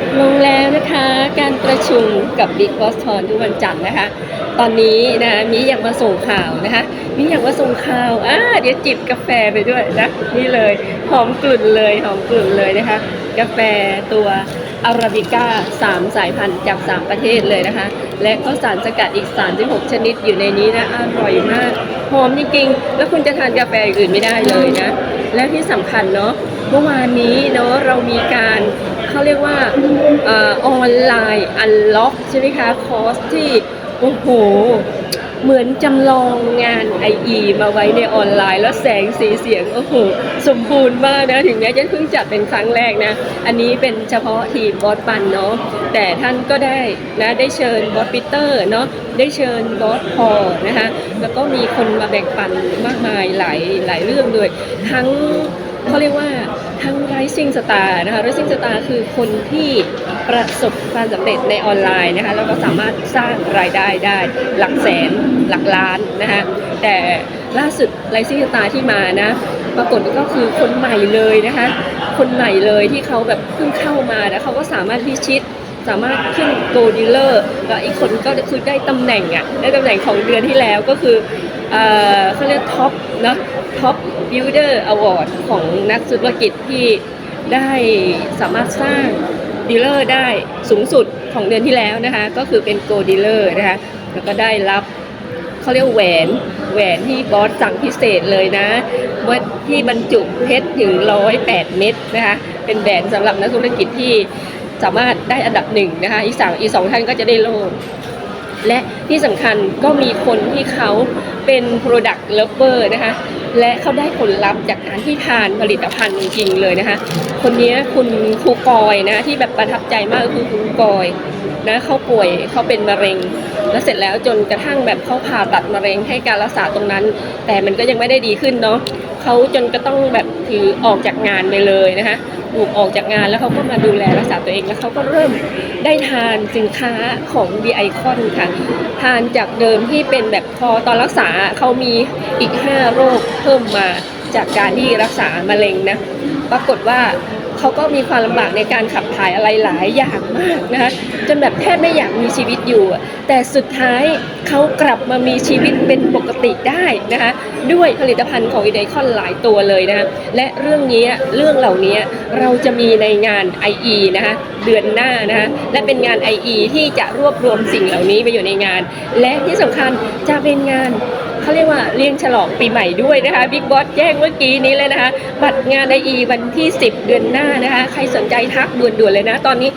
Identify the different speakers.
Speaker 1: บลงแล้วนะคะ การประชุมกับบิ๊กบอสทอนทุกวันจันทร์นะคะ ตอนนี้นะมีอยากมาส่งข่าวนะคะมีอยากมาส่งข่าวอ่าเดี๋ยวจิบกาแฟไปด้วยนะนี่เลยหอมกลุ่นเลยหอมกลุ่นเลยนะคะ กาแฟตัวอาราบิก้า 3 สายพันธุ์จาก 3 ประเทศเลยนะคะ และก็สารสกัดอีก 36 ชนิดอยู่ในนี้นะอร่อยมากหอมจริงๆ แล้วคุณจะทานกาแฟอื่นไม่ได้เลยนะ และที่สำคัญเนาะเมื่อวานนี้เนาะเรามีการ เขาเรียกว่าออนไลน์อันล็อกใช่ไหมคะ คอร์สที่ โอ้โห เหมือนจำลองงาน IE มาไว้ในออนไลน์ แล้วแสงสีเสียง โอ้โห สมบูรณ์มากนะ ถึงแม้จะเพิ่งจัดเป็นครั้งแรกนะ อันนี้เป็นเฉพาะทีมบอสปันเนาะแต่ท่านก็ได้นะได้เชิญบอสปีเตอร์เนาะได้เชิญบอสพอนะคะแล้วก็มีคนมาแบ่งปันมากมายหลายหลายเรื่องด้วยทั้งเขาเรียกว่าทั้ง Rising Star นะคะ Rising Star คือคนที่ประสบความสำเร็จในออนไลน์นะคะแล้วก็สามารถสร้างรายได้ได้หลักแสนหลักล้านนะคะแต่ล่าสุด Rising Star ที่มานะปรากฏก็คือคนใหม่เลยนะคะคนใหม่เลยที่เขาแบบเพิ่งเข้ามาแล้วเขาก็สามารถพิชิตสามารถขึ้นโกลดีลเลอร์แล้วอีกคนก็คือได้ตำแหน่งอะได้ตำแหน่งของเดือนที่แล้วก็คือเอ่อเขาเรียกท็อปนะ ท็อปบิลเดอร์อวอร์ดของนักธุรกิจที่ได้สามารถสร้างดีลเลอร์ได้สูงสุดของเดือนที่แล้วนะคะ ก็คือเป็นโกลดีลเลอร์นะคะ แล้วก็ได้รับเขาเรียกว่าแหวนแหวนที่บอสสั่งพิเศษเลยนะว่าที่บรรจุเพชรถึงร้อยแปดเม็ดนะคะ เป็นแหวนสำหรับนักธุรกิจที่สามารถได้อันดับหนึ่งนะคะ อีสามอีสองท่านก็จะได้โล่และที่สำคัญก็มีคนที่เขาเป็น Product Lover นะคะ และเขาได้ผลลัพธ์จากการที่ทานผลิตภัณฑ์จริงเลยนะคะ คนนี้คุณครูกอยนะที่แบบประทับใจมากคือครูกอยนะเขาป่วยเขาเป็นมะเร็งแล้วเสร็จแล้วจนกระทั่งแบบเขาผ่าตัดมะเร็งให้การรักษาตรงนั้น แต่มันก็ยังไม่ได้ดีขึ้นเนาะเขาจนก็ต้องแบบถือออกจากงานไปเลยนะคะถูกออกจากงานแล้วเขาก็มาดูแลรักษาตัวเองแล้วเขาก็เริ่มได้ทานสินค้าของ d ีไอคอนค่ะ ทานจากเดิมที่เป็นแบบพอตอนรักษาเขามีอีก 5 โรคเพิ่มมาจากการที่รักษามะเร็งนะ ปรากฏว่า เขาก็มีความลำบากในการขับถ่ายอะไรหลายอย่างมากนะคะจนแบบแทบไม่อยากมีชีวิตอยู่ แต่สุดท้ายเขากลับมามีชีวิตเป็นปกติได้นะคะด้วยผลิตภัณฑ์ของอีไดคอนหลายตัวเลยนะคะและเรื่องนี้เรื่องเหล่านี้เราจะมีในงาน IE นะคะเดือนหน้านะคะและเป็นงาน IE ที่จะรวบรวมสิ่งเหล่านี้ไปอยู่ในงาน และที่สำคัญจะเป็นงาน เขาเรียกว่าเลี้ยงฉลองปีใหม่ด้วยนะคะบิ๊กบอสแจ้งเมื่อกี้นี้เลยนะคะ บัตรงานไออีวันที่ 10 เดือนหน้านะคะ ใครสนใจทักด่วนๆเลยนะ ตอนนี้